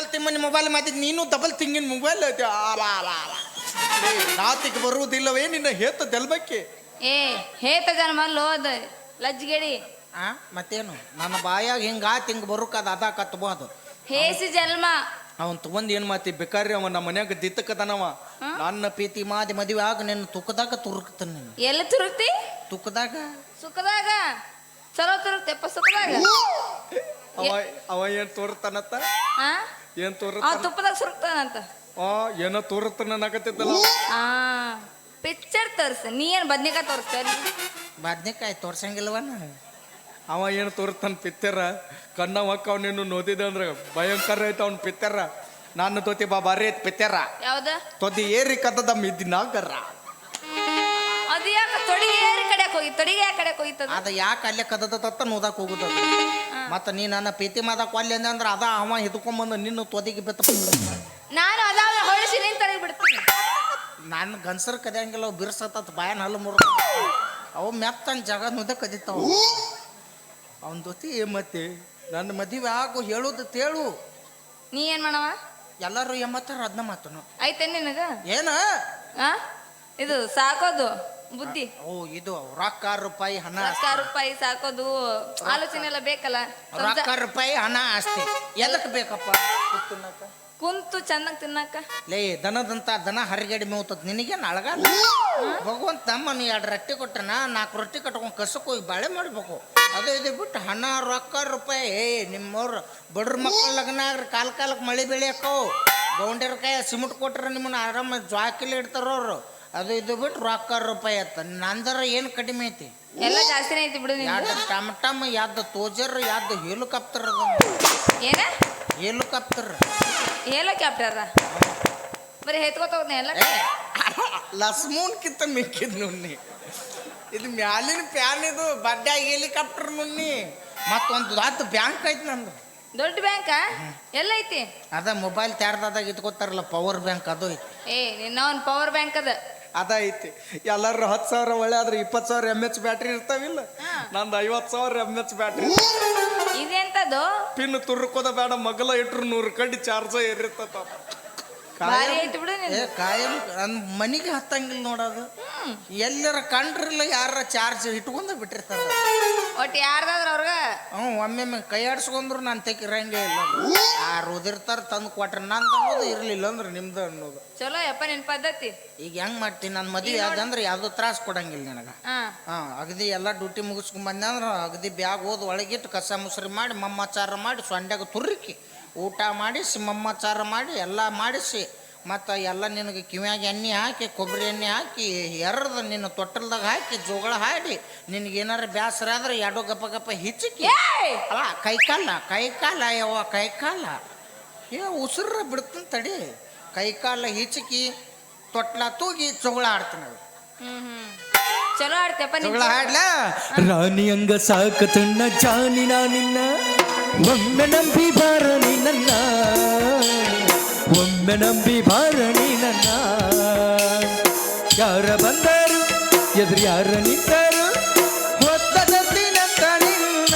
Single ತಿಮ್ಮನ mobile ಮಾತಿದ್ ನೀನು double ತಿಂಗಿನ mobile ರಾತಿಗ್ ಬರುವುದಿಲ್ಲವೇ ನಿನ್ನ ಹೇತ ದೆಲ್ಬಕ್ಕೆ ಏ ಹೇತ ಜನ್ಮ ಲೋದ ಲಜ್ಜಿಗೆಡಿ. ಆ ಮತ್ತೇನು? ನನ್ನ ಬಾಯಾಗ ಹಿಂಗ ತಿಂಗ್ ಹಿಂಗ ಬರುಕದ ಅದ ಕತ್ಬೋದು. ಹೇಸಿ ಜನ್ಮ. ಅವನ್ ತಗೊಂಡ್ ಏನ್ ಮಾತಿ ಬೇಕಾರಿ ಅವ ನಮ್ಮ ಮನ್ಯಾಗ ದಿತ್ತಕದನವ ನನ್ನ ಪ್ರೀತಿ ಮಾದಿ ಮದುವೆ ಆಗ ನಿನ್ನ ತುಕದಾಗ ತುರುಕ್ತಾನ ನೀನು. ಎಲ್ಲಿ ತುರುಕ್ತಿ? ತುಕದಾಗ? ಸುಖದಾಗ. ಚಲೋ ತುರುಕ್ತೆಪ್ಪ ಸುಖದಾಗ. ಅವ ಅವ ಏನ್ ತೋರ್ತಾನತ್ತ ಹಾ ಏನ್ ಆ ತೋರ್ತಾನ ತುಪ್ಪದಾಗ ಸುರುಕ್ತಾನಂತ. ಆ ಏನೋ ತೋರತ್ತ ಅನ್ನಕತ್ತಿದ್ದಲ್ಲ ಆ ಪಿಕ್ಚರ್ ತೋರಿಸ. ನೀ ಏನ್ ಬದ್ನಿಕಾಯಿ ತೋರಿಸ್ತ ಬದ್ನೆಕಾಯಿ ತೋರ್ಸಂಗಿಲ್ವ ಅವ ಏನು ತೋರ್ತಾನ ಪಿತ್ತರ ಕಣ್ಣ ಮಕ್ಕ ಅವನೇನು ನೋದಿದೆ ಅಂದ್ರೆ ಭಯಂಕರ ಐತ ಅವ್ನ ಪಿತ್ತರ ನಾನು ತೋತಿ ಬಾ ಬಾರಿ ಐತ್ ಪಿತ್ತರ ಯಾವ್ದ? ತೊದಿ ಏರಿ ಕದ್ದದ ಮಿದ್ದಿನಾಗರ. ಹೋಗಿ ತೊಡಿಗೆ ಕಡೆಕ್ ಹೋಗಿತ್ತದ ಅದ ಯಾಕೆ ಅಲ್ಲೇ ಕದದ ತತ್ತ ನೋದಕ್ ಹೋಗುದ ಮತ್ತ ನೀ ನನ್ನ ಪ್ರೀತಿ ಮಾದಕ್ ಒಲ್ಲೆ ಅಂದೆ ಅಂದ್ರೆ ಅದ ಅವ ಹಿಡ್ಕೊಂಬಂದು ನಿನ್ನ ತೊದಿಗೆ ಬಿತ್ತ ನಾನು ಅದಾವ ಹೊಳಿಸಿ ನಿನ್ ತಡೆಗೆ ಬಿಡ್ತೀನಿ. ನಾನು ಗನ್ಸರ್ ಕದಿಯಂಗಿಲ್ಲ ಅವು ಬಿರ್ಸತ್ತ ಬಾಯನ್ ಹಲ್ಲು ಮುರ ಅವು ಮೆತ್ತನ್ ಜಗ ನುದ ಕದಿತಾವ. ಅವನ ಜೊತೆ ಮತ್ತೆ? ನನ್ನ ಮದುವೆ ಆಗು ಹೇಳುದು ತೇಳು. ನೀ ಏನ್ ಮಾಡವ? ಎಲ್ಲರೂ ಎಂಬತ್ತಾರ ಅದನ್ನ ಮಾತನು. ಐತೆ ನಿನಗ? ಏನ? ಆ? ಇದು ಸಾಕೋದು. ಬುದ್ಧಿ. ಓ ಇದು ರೊಕ್ಕ ರೂಪಾಯಿ ಹಣ ರೊಕ್ಕ ರೂಪಾಯಿ ಸಾಕೋದು ಆಲೋಚನೆ ಎಲ್ಲ ಬೇಕಲ್ಲ? ರೊಕ್ಕ ರೂಪಾಯಿ ಹಣ ಆಸ್ತಿ ಎದಕ್ ಬೇಕಪ್ಪ? ಕುಂತು ಚೆನ್ನಾಗಿ ತಿನ್ನಕ ಲೇ ದನದಂತ ದನ ಹರಿಗಡಿ ಮೇವ್ತದ. ನಿನಗೆ ಅಳಗಲ್ಲ ಭಗವಂತ ತಮ್ಮನು ಎರಡು ರೊಟ್ಟಿ ಕೊಟ್ಟನ ನಾಲ್ಕು ರೊಟ್ಟಿ ಕಟ್ಕೊಂಡು ಕಸಕ್ಕೆ ಹೋಗಿ ಬಾಳೆ ಮಾಡ್ಬೇಕು. ಅದು ಇದು ಬಿಟ್ಟು ಹಣ ರೊಕ್ಕ ರೂಪಾಯಿ. ಏ ನಿಮ್ಮವ್ರು ಬಡ್ರ ಮಕ್ಕಳ ಲಗ್ನ ಆಗ್ರಿ ಕಾಲ ಕಾಲಕ್ಕೆ ಮಳೆ ಬೆಳೆಯಕ್ಕವು ಗೌಂಡಿರ ಕೈ ಸಿಮೆಂಟ್ ಕೊಟ್ರೆ ನಿಮ್ಮನ್ನ ಆರಾಮ ಜ್ವಾಕಿಲಿ ಇಡ್ತಾರ ಅವ್ರು. ಅದು ಇದು ಬಿಟ್ಟು ರೊಕ್ಕ ರೂಪಾಯಿ ಆಯ್ತು. ನಂದರ ಏನು ಕಡಿಮೆ ಐತಿ? ಎಲ್ಲ ಜಾಸ್ತಿ ಐತಿ ಬಿಡು ನಿಂದು. ಟಮ್ ಟಮ್ ಯಾವ್ದು ತೋಜರ್ ಯಾವ್ದು ಹೆಲಿಕಾಪ್ಟರ್ ಅದ? ಏನ? ಹೆಲಿಕಾಪ್ಟರ್ ಎಲ್ಲ ಕ್ಯಾಪ್ಟರ ಬರೀ ಹೆತ್ಕೋತ ಎಲ್ಲ ಎಲ್ಲ ಲಸ್ಮೂನ್ಕಿಂತ ಮಿಕ್ಕಿದ್ ನುಣ್ಣಿ. ಇದು ಮ್ಯಾಲಿನ ಪ್ಯಾನ್ ಇದು ಬಡ್ಡ್ಯಾಗ ಹೆಲಿಕಾಪ್ಟರ್ ನುಣ್ಣಿ. ಮತ್ತೊಂದು ದೊಡ್ಡ ಬ್ಯಾಂಕ್ ಐತಿ ನಂದು. ದೊಡ್ಡ ಬ್ಯಾಂಕ ಎಲ್ಲ ಐತಿ? ಅದ ಮೊಬೈಲ್ ತ್ಯಾರ್ದಾಗ ಇಟ್ಕೋತಾರಲ್ಲ ಪವರ್ ಬ್ಯಾಂಕ್ ಅದು ಐತಿ. ಏ ನಿನ್ನ ಒಂದು ಪವರ್ ಬ್ಯಾಂಕ್ ಅದ. ಅದ ಐತಿ ಎಲ್ಲರೂ ಹತ್ತು ಸಾವಿರ ಒಳ್ಳೆ ಆದ್ರೆ ಇಪ್ಪತ್ತು ಸಾವಿರ ಎಂ ಎಚ್ ಬ್ಯಾಟ್ರಿ ಇರ್ತಾವಿಲ್ಲ? ನಂದು ಐವತ್ತು ಸಾವಿರ ಎಂ ಎಚ್ ಬ್ಯಾಟ್ರಿ ಇದೆಂತದು? ಪಿನ್ ತುರ್ಕೋದ ಬೇಡ ಮಗಲ ಇಟ್ರು ನೂರು ಕಡ್ಡಿ ಚಾರ್ಜ ಏರಿರ್ತದ ಭಾರಿ ಐತಿ ಬಿಡು ಏ ಕಾಯಂ ನನ್ ಮನಿಗೆ ಹತ್ತಂಗಿಲ್ಲ ನೋಡೋದು ಎಲ್ಲರ ಕಂಡ್ರಿಲ್ಲ ಯಾರ ಚಾರ್ಜ್ ಇಟ್ಕೊಂಡು ಬಿಟ್ಟಿರ್ತಾರ. ಒಟ್ಟು ಯಾರ್ದಾದ್ರು ಹ್ಞೂ ಒಮ್ಮೆಮ್ಮೆ ಕೈ ಆಡ್ಸ್ಕೊಂಡ್ರು ನಾನು ತೆಗಿರಂಗೆ ಇಲ್ಲ. ಯಾರು ಓದಿರ್ತಾರ ತಂದು ಕೊಟ್ರೆ ನಂದು ಅನ್ನೋದು ಇರಲಿಲ್ಲ ಅಂದ್ರೆ ನಿಮ್ದು ಅನ್ನೋದು. ಚಲೋ ಯಪ್ಪ ನಿನ್ ಪದ್ಧತಿ. ಈಗ ಹೆಂಗ್ ಮಾಡ್ತೀನಿ? ನನ್ನ ಮದುವೆ ಯಾವ್ದಂದ್ರೆ ಯಾವ್ದು ತ್ರಾಸ ಕೊಡಂಗಿಲ್ಲ ನನಗೆ. ಹಾ. ಹಾಂ ಅಗದಿ ಎಲ್ಲ ಡ್ಯೂಟಿ ಮುಗಿಸ್ಕೊಂಡ್ ಬಂದೆ ಅಂದ್ರೆ ಅಗದಿ ಬ್ಯಾಗ್ ಓದ್ ಒಳಗಿಟ್ಟು ಕಸ ಮುಸ್ರಿ ಮಾಡಿ ಮಮ್ಮಚಾರ ಮಾಡಿ ಸೊಂಡ್ಯಾಗ ತುರ್ಕಿ ಊಟ ಮಾಡಿಸಿ ಮಮ್ಮಚಾರ ಮಾಡಿ ಎಲ್ಲ ಮಾಡಿಸಿ ಮತ್ತು ಎಲ್ಲ ನಿನಗೆ ಕಿವ್ಯಾಗ ಎಣ್ಣೆ ಹಾಕಿ ಕೊಬ್ಬರಿ ಎಣ್ಣೆ ಹಾಕಿ ಎರಡು ನಿನ್ನ ತೊಟ್ಟಲ್ದಾಗ ಹಾಕಿ ಜೋಗಳ ಹಾಡಿ ನಿನಗೆ ಏನಾರ ಬೇಸರ ಆದ್ರೆ ಎರಡು ಗಪ್ಪ ಗಪ್ಪ ಹಿಚ್ಚಿಕ್ಕಿ ಏಯ್! ಅಲ್ಲ ಕೈ ಕೈಕಾಲ ಕೈ ಕಾಲ ಯವ್ವ ಕೈ ಕಾಲ ಏ ಉಸಿರ ಬಿಡ್ತೀನಿ ತಡಿ. ಕೈಕಾಲ ಹಿಚಕಿ ತೊಟ್ಲ ತೂಗಿ ಜೋಗಳ ಆಡ್ತೀನಿ ಅದು. ಹ್ಮ್ ಹ್ಮ್. ಚಲೋ ಆಡ್ತೇಪ್ಪ ಜೋಗಳ ಹಾಡ್ಲಾ? ರಾಣಿ ಹಂಗ ಸಾಕತಣ್ಣ ಜಾನಿನ ನಿನ್ನ ಒಮ್ಮೆ ನಂಬಿ ಬಾರ ನನ್ನ ಒಮ್ಮೆ ನಂಬಿ ಬಾರಣಿ ನನ್ನ. ಯಾರ ಬಂದರು ಎದುರು ಯಾರ ನಿಂತರು ನಿನ್ನ.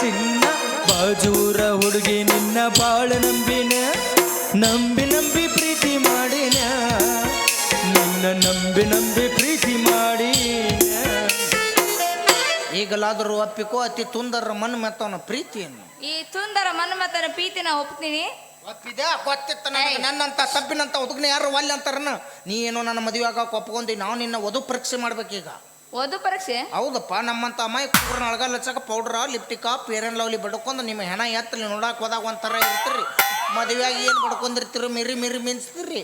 ಚಿನ್ನ ಬಾಜೂರ ಹುಡುಗಿ ನಿನ್ನ ಬಾಳ ನಂಬಿನ. ನಂಬಿ ನಂಬಿ ಪ್ರೀತಿ ಮಾಡಿನ. ನಿನ್ನ ನಂಬಿ ನಂಬಿ ಪ್ರೀತಿ ಮಾಡಿ ಈಗಲಾದರೂ ಒಪ್ಪಿಕೋ ಅತಿ ತುಂದರ ಮನ್ ಮೆತ್ತವನ ಪ್ರೀತಿಯನ್ನು. ಈ ತುಂದರ ಮನ್ಮತನ ಪ್ರೀತಿನ ನಾ ಒಪ್ತೀನಿ. ಒಪ್ಪಿದೆ? ಗೊತ್ತಿತ್ತ ನನಗೆ. ನನ್ನಂತ ತಪ್ಪಿನಂತ ಹುಡುಗನ ಯಾರು ಒಲ್ಲೆ ಅಂತಾರನ? ನೀ ಏನೋ ನನ್ನ ಮದುವೆ ಆಗ ಒಪ್ಕೊಂಡಿ ನಾವು ನಿನ್ನ ವಧು ಪರೀಕ್ಷೆ ಮಾಡ್ಬೇಕೀಗ. ಓದು ಪರೀಕ್ಷೆ? ಹೌದಪ್ಪ ನಮ್ಮಂತ ಅಮ್ಮಾಯಿ ಕುಕ್ಕರ್ನ ಅಳಗ ಲಚ್ಚಕ ಪೌಡ್ರ ಲಿಪ್ಟಿಕ ಪೇರನ್ ಲವ್ಲಿ ಬಡ್ಕೊಂಡು ನಿಮ್ಮ ಹೆಣ ಎತ್ತಲಿ ನೋಡಕ್ಕೆ ಹೋದಾಗ ಒಂಥರ ಇರ್ತೀರಿ. ಮದುವೆಯಾಗಿ ಏನು ಬಡ್ಕೊಂಡಿರ್ತೀರಿ? ಮಿರಿ ಮಿರಿ ಮಿನ್ಸ್ತೀರಿ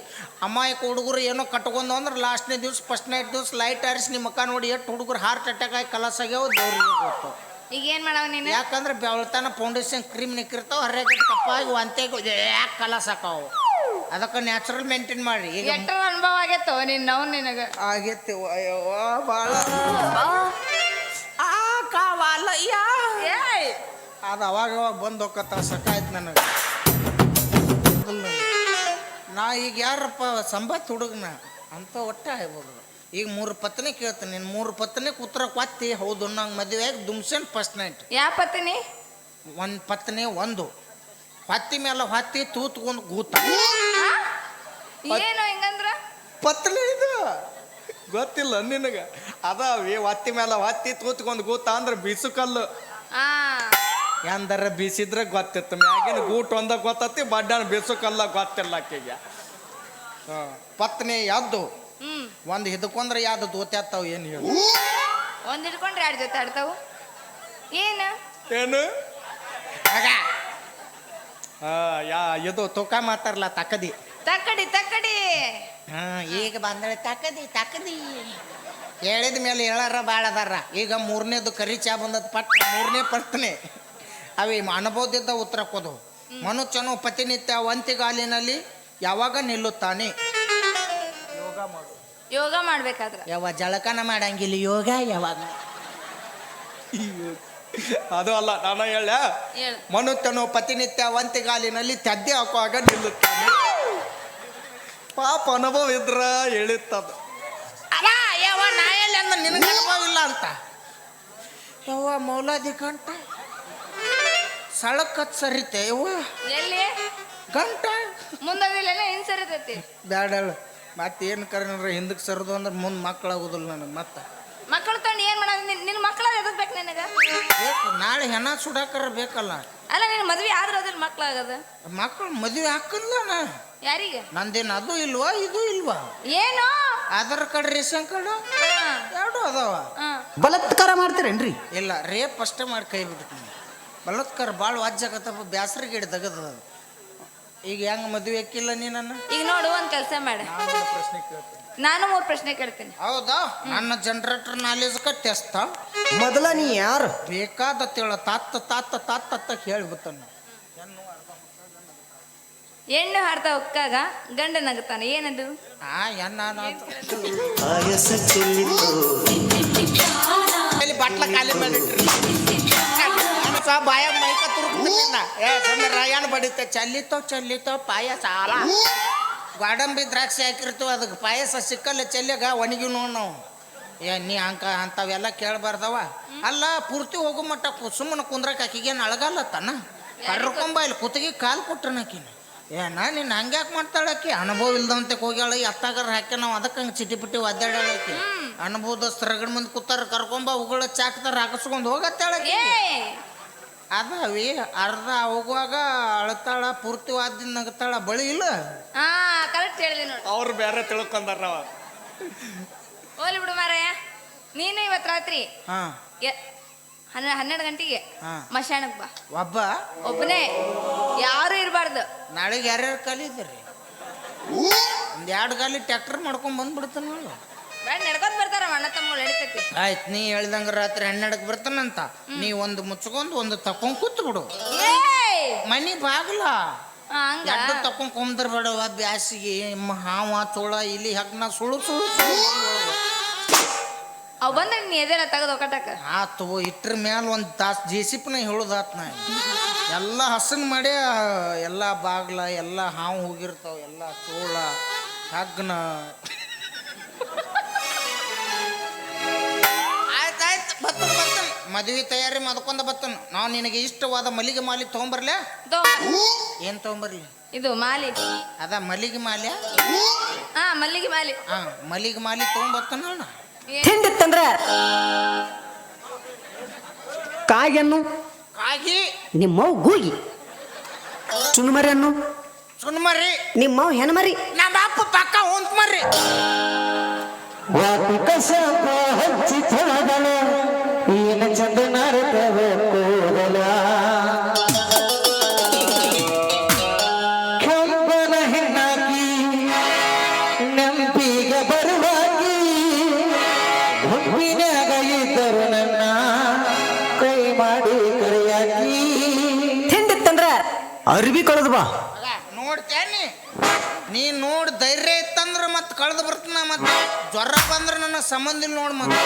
ಅಮ್ಮಾಯಿ ಹುಡುಗರು ಏನೋ ಕಟ್ಕೊಂಡು ಅಂದ್ರೆ ಲಾಸ್ಟ್ನೇ ದಿವ್ಸ ಫಸ್ಟ್ ನೈಟ್ ದಿವ್ಸ ಲೈಟ್ ಆರಿಸಿ ನಿಮ್ಮ ಮುಖ ನೋಡಿ ಎಷ್ಟು ಹುಡುಗರು ಹಾರ್ಟ್ ಅಟ್ಯಾಕ್ ಆಗಿ ಕಲಸ್ ಆಗ್ಯಾವ ದೇವ್ರಿಗೆ ಗೊತ್ತು. ಈಗ ಏನ್ ಮಾಡವ ನೀನು? ಯಾಕಂದ್ರೆ ಬೆಳತನ ಫೌಂಡೇಶನ್ ಕ್ರೀಮ್ ನಿಕ್ಕಿರ್ತಾವ ಹರ್ಯಾಗಿಟ್ಟು ಕಪ್ಪಾಗಿ ಒಂತೆಗೆ ಯಾಕೆ ಕಲಸ್ ಹಾಕಾವು? ಅದಕ್ಕೆ ನ್ಯಾಚುರಲ್ ಮೇಂಟೈನ್ ಮಾಡಿ ಈಗ ಎಷ್ಟರ ಅನುಭವ ಆಗೈತೋ ನಿನ್ ನಾವು ನಿನಗೆ? ಆಗೈತಿ ಅಯ್ಯೋ ಭಾಳ ಆ ಕಾವಾಲಯ್ಯ. ಅದು ಅವಾಗ ಅವಾಗ ಬಂದು ಹೋಗತ್ತ ಸಕಾಯ್ತು ನನಗೆ. ನಾ ಈಗ ಯಾರಪ್ಪ ಸಂಬತ್ ಹುಡುಗನ ಅಂತ ಒಟ್ಟ ಆಗ್ಬೋದು. ಈಗ ಮೂರು ಪತ್ನಿ ಕೇಳ್ತೀನಿ ನೀನು ಮೂರು ಪತ್ನಿ ಉತ್ತರ ಕೊತ್ತಿ ಹೌದು ನಂಗೆ ಮದುವೆ ಆಗಿ ದುಮ್ಸನ್ ಫಸ್ಟ್ ನೈಟ್ ಯಾ ಪತ್ನಿ? ಒಂದು ಪತ್ನಿ ಒಂದು. ಹೊತ್ತಿ ಮೇಲೆ ಹೊತ್ತಿ ತೂತ್ಕೊಂಡು ಗೂತ ಏನು ಹೆಂಗಂದ್ರ? ಪತ್ಲೆ ಇದು? ಗೊತ್ತಿಲ್ಲ ನಿನಗ. ಅದಾವಿ ಹೊತ್ತಿ ಮೇಲೆ ಹೊತ್ತಿ ತೂತ್ಕೊಂಡು ಗೂತ ಅಂದ್ರೆ ಬೀಸು ಕಲ್ಲು ಆ. ಎಂದರ ಬೀಸಿದ್ರೆ ಗೊತ್ತಿತ್ತು ಮ್ಯಾಗಿನ ಗೂಟ್ ಒಂದ ಗೊತ್ತತಿ ಬಡ್ಡನ ಬೀಸು ಕಲ್ಲ ಗೊತ್ತಿಲ್ಲ ಆಕೆಗೆ. ಹಾ. ಪತ್ನಿ ಯಾವ್ದು ಒಂದು ಹಿಡ್ಕೊಂಡ್ರೆ ಯಾವ್ದು ದೋತ್ಯಾತ್ತಾವ ಏನು ಹೇಳು? ಒಂದ್ ಹಿಡ್ಕೊಂಡ್ರೆ ಯಾರ ಜೊತೆ ಆಡ್ತಾವು? ಏನು? ಏನು? ಆಗ. ಹಾ ಯಾ ಇದು ತೂಕ ಮಾತಾರಲ್ಲ ತಕದಿ. ತಕ್ಕಡಿ ತಕ್ಕಡಿ ಹಾ ಈಗ ಬಂದಳೆ ತಕದಿ ತಕದಿ. ಹೇಳಿದ ಮೇಲೆ ಹೇಳಾರ ಭಾಳ ಅದಾರ. ಈಗ ಮೂರನೇದು ಕರಿ ಚಾ ಬಂದದ ಪಟ್ ಮೂರನೇ ಪಟ್ನೆ ಅವಿ ಅನುಭವದಿಂದ ಉತ್ತರ ಕೊದು ಮನುಷ್ಯನು ಪ್ರತಿನಿತ್ಯ ಒಂತಿಗಾಲಿನಲ್ಲಿ ಯಾವಾಗ ನಿಲ್ಲುತ್ತಾನೆ? ಯೋಗ ಮಾಡ್ಬೇಕಾದ್ರೆ. ಯಾವ ಜಳಕನ ಮಾಡಂಗಿಲ್ಲ ಯೋಗ ಯಾವಾಗ ಅದು ಅಲ್ಲ ನಾನು ಹೇಳ ಹೇಳು. ಮನುಷ್ಯನು ಪ್ರತಿನಿತ್ಯ ಒಂತಿಗಾಲಿನಲ್ಲಿ ತದ್ದೆ ಹಾಕುವಾಗ ನಿಲ್ಲುತ್ತಾನೆ. ಪಾಪ ಅನುಭವ ಇದ್ರ ಹೇಳಿತ್ತದ ಅಲ್ಲ ಯಾವ ನಾ ಎಲ್ಲಿ ಅಂದ ನಿನಗೆ ಅನುಭವ ಇಲ್ಲ ಅಂತ. ಯವ್ವ ಮೌಲಾದಿ ಗಂಟ? ಸಳಕತ್ ಸರಿತೆ ಯವ್ವ? ಎಲ್ಲಿ? ಗಂಟ? ಮುಂದದಿಲ್ಲ ಹಿಂಗ್ ಸರಿತೈತಿ? ಬ್ಯಾಡಳ ಮತ್ತೇನು ಕರೆನ್ರ ಹಿಂದಕ್ಕೆ ಸರದು ಅಂದ್ರೆ ಮುಂದೆ ಮಕ್ಕಳಾಗೋದಿಲ್ಲ ನನಗೆ ಮತ್ತೆ? ಮಕ್ಕಳು ತಗೊಂಡು ಏನ್ ಮಾಡೋದು ನಿನ್ ನಿನ್ ಮಕ್ಕಳ ಎದಕ್ ಬೇಕು ನಿನಗ? ಬೇಕು ನಾಳೆ ಹೆಣ ಸುಡಾಕರ ಬೇಕಲ್ಲ? ಅಲ್ಲ ನಿನ್ ಮದ್ವೆ ಆದ್ರ ಅದ್ರ ಮಕ್ಕಳಾಗದ ಮಕ್ಕಳು ಮದುವೆ ಹಾಕಿಲ್ಲ ನಾ? ಯಾರಿಗೆ? ನಂದೇನು ಅದು ಇಲ್ವಾ ಇದು ಇಲ್ವಾ? ಏನು? Aadhaar card ration card? ಎರಡು ಅದಾವ. ಬಲತ್ಕಾರ ಬಲತ್ಕಾರ ಮಾಡ್ತೀರೇನ್ರಿ? ಇಲ್ಲ ರೇಪ್ ಅಷ್ಟೇ ಮಾಡಿ ಕೈ ಬಿಟ್ಟು ಬಲತ್ಕಾರ ಭಾಳ ವಾಜ್ಯಾಗತ್ತಪ್ಪ ಬ್ಯಾಸ್ರಿಗೆ ಹಿಡ್ದಗದ ಈಗ ಹೆಂಗ್ ಮದುವೆ ಹಾಕಿಲ್ಲ ನೀ ನನ್ನ? ಈಗ ನೋಡು ಒಂದ್ ಕೆಲಸ ಮಾಡ. ಪ್ರಶ್ನೆ ಕೇಳ್ತೀನಿ. ನಾನು ಮೂರ್ ಪ್ರಶ್ನೆ ಕೇಳ್ತೀನಿ. ಹೌದಾ? ನನ್ನ ಜನರೇಟರ್ ನಾಲೇಜ್ ಟೆಸ್ಟ್ ಮೊದಲ ನೀ ಯಾರು? ಬೇಕಾದ ತಿಳ ತಾತ್ತ ತಾತ್ತ ತಾತ್ತ ಅಂತ ಹೇಳ್ಬಿಟ್ಟನ ಹೆಣ್ಣು ಹಾಡ್ತಾ ಉಕ್ಕಾಗ ಗಂಡ ನಗುತ್ತಾನೆ ಏನದು? ಆ ಎನ್ನ ಬಟ್ಲ ಖಾಲಿ ಮಾಡಿಟ್ರಿ ಬಾಯ ಮೈಕ ತುರುಕ್ತಿಲ್ಲ ಏ ಏನು ಬಡಿತ? ಚಲ್ಲಿತೋ ಚಲ್ಲಿತೋ, ಪಾಯಸ ಸಾಲ ಗೋಡಂಬಿ ದ್ರಾಕ್ಷಿ ಹಾಕಿರ್ತೀವಿ, ಅದಕ್ಕೆ ಪಾಯಸ ಸಿಕ್ಕಲ್ಲ ಚೆಲ್ಲಿಗ, ಒಣಗಿ ನೋಡ್ ನಾವು. ಏ, ನೀ ಅಂಕ ಅಂಥವೆಲ್ಲ ಕೇಳಬಾರ್ದವ. ಅಲ್ಲ, ಪೂರ್ತಿ ಹೋಗೋ ಮಟ್ಟ ಸುಮ್ಮನೆ ಕುಂದ್ರಕ್ಕೆ ಆಕಿಗೇನು ಅಳಗಲ್ಲತ್ತನ ಕರ್ಕೊಂಬ ಇಲ್ಲಿ ಕುತ್ತಿಗೆ ಕಾಲು ಕೊಟ್ಟನ ಆಕಿನ. ಏನ ನೀನು ಹಂಗ್ಯಾಕೆ ಮಾಡ್ತಾಳಾಕಿ ಅನುಭವ ಇಲ್ದಂತೆ ಹೋಗ್ಯಾಳ ಎತ್ತಾಗಾರ ಹಾಕಿ ನಾವು ಅದಕ್ಕೆ ಹಂಗೆ ಚಿಟಿ ಪಿಟಿ ಒದ್ದಾಡಾಕಿ ಅನುಭವದ ರಗಡ್ ಮುಂದೆ ಕೂತಾರ, ಕರ್ಕೊಂಬ ಉಗಳ ಚಾಕ್ತಾರ ಹಾಕಿಸ್ಕೊಂಡು ಹೋಗತ್ತಾಳಕಿ ಏ ಅದಾವಿ ಅರ್ಧ ಹೋಗುವಾಗ ಅಳತಾಳ ಪೂರ್ತಿ ವಾದ್ದಿಂದ ನಗತಾಳ ಬಳಿ ಇಲ್ಲ? ಹಾ ಕರೆಕ್ಟ್ ಹೇಳಿದೆ ನೋಡಿ. ಅವ್ರು ಬೇರೆ ತಿಳ್ಕೊಂಡಾರ ನಾವ. ಹೋಲಿ ಬಿಡು ಮಾರಾಯ. ನೀನು ಇವತ್ತು ರಾತ್ರಿ ಹಾ. ಎ- ಹನ್ನೆ ಹನ್ನೆರಡು ಗಂಟೆಗೆ ಹಾ. ಮಶಾಣಕ್ ಬಾ. ಒಬ್ಬ? ಒಬ್ಬನೇ. ಯಾರು ಇರಬಾರ್ದು. ನಾಳೆಗೆ ಯಾರ್ಯಾರು ಕಲಿದ್ರಿ ಒಂದು ಎರಡು ಗಾಲಿ ಟ್ಯಾಕ್ಟರ್ ಮಾಡ್ಕೊಂಡ್ ಬಂದ್ಬಿಡ್ತಾನ ನಡ್ಕೊಂಡ್ ಬರ್ತಾರ ಅಣ್ಣ ತಮ್ಮ ನಡಿತೈತಿ. ಆಯ್ತು ನೀ ಹೇಳ್ದಂಗ ರಾತ್ರಿ ಹನ್ನೆರಡಕ್ಕೆ ಬರ್ತಾನಂತ. ನೀ ಒಂದು ಮುಚ್ಕೊಂಡು ಒಂದು ತಕೊಂಡ್ ಕೂತ್ ಬಿಡು! ಮನಿ ಬಾಗ್ಲ. ತಕೊಂಡ್ ಹಂಗ? ಬಿಡವ ತಕೊಂಡ್ ಬ್ಯಾಸಿಗೆ ಹಾವ ಚೋಳ ಇಲ್ಲಿ ಹಗ್ನ ಸುಳು ಸುಳು. ಅವ್ ಬಂದ್ರೆ ನೀ ಎದೆಲ್ಲ ತೆಗೆದು ಒಕ್ಕಟಕ ಆತು ಇಟ್ರ ಮ್ಯಾಲ ಒಂದು ತಾಸ್ ಜೆ ಸಿ ಪಿನ ಹೇಳುದಾತ್ ನಾ. ಎಲ್ಲ ಹಸನ್ ಮಾಡಿ ಎಲ್ಲ ಬಾಗ್ಲ ಎಲ್ಲ ಹಾವು ಹೋಗಿರ್ತಾವ ಎಲ್ಲ ಚೋಳ ಹಗ್ನ. ಮದುವೆ ತಯಾರಿ ಮಾಡ್ಕೊಂಡು ಬತ್ತನು. ನಾವು ನಿನಗೆ ಇಷ್ಟವಾದ ಮಲ್ಲಿಗೆ ಮಾಲಿ ತಗೊಂಬರ್ಲೆ? ಏನ್ ತಗೊಂಬರ್ಲಿ? ಇದು ಮಾಲಿ. ಅದ ಮಲ್ಲಿಗೆ ಮಾಲಿ? ಹಾ ಮಲ್ಲಿಗೆ ಮಾಲಿ. ಹಾ ಮಲ್ಲಿಗೆ ಮಾಲಿ ಏ- ತಿಂಡಿತ್ತಂದ್ರ? ಕಾಗೆನ್ನು ಕಾಗಿ. ನಿಮ್ಮವ್ ಗೂಗಿ. ಚುನ್ಮರಿಯನ್ನು ಸುಣ್ಮರಿ ನಿಮ್ಮವ್ ಹೆಣ್ಮರಿ? ನಮ್ಮ ಅಪ್ಪ ಪಕ್ಕ ಹೊಂತ್ಮರಿ ಹಚ್ಚಿ ಬಾ. ನೋಡ್ತೇನಿ. ನೀ ನೋಡ್ ಧೈರ್ಯ ಇತ್ತಂದ್ರ ಮತ್ತೆ ಕಳೆದು ಬರ್ತಾನ ಮತ್ತೆ. ಜ್ವರ ಬಂದ್ರೆ ನನ್ನ ಸಂಬಂಧಿ ನೋಡ್ ಮತ್ತೆ.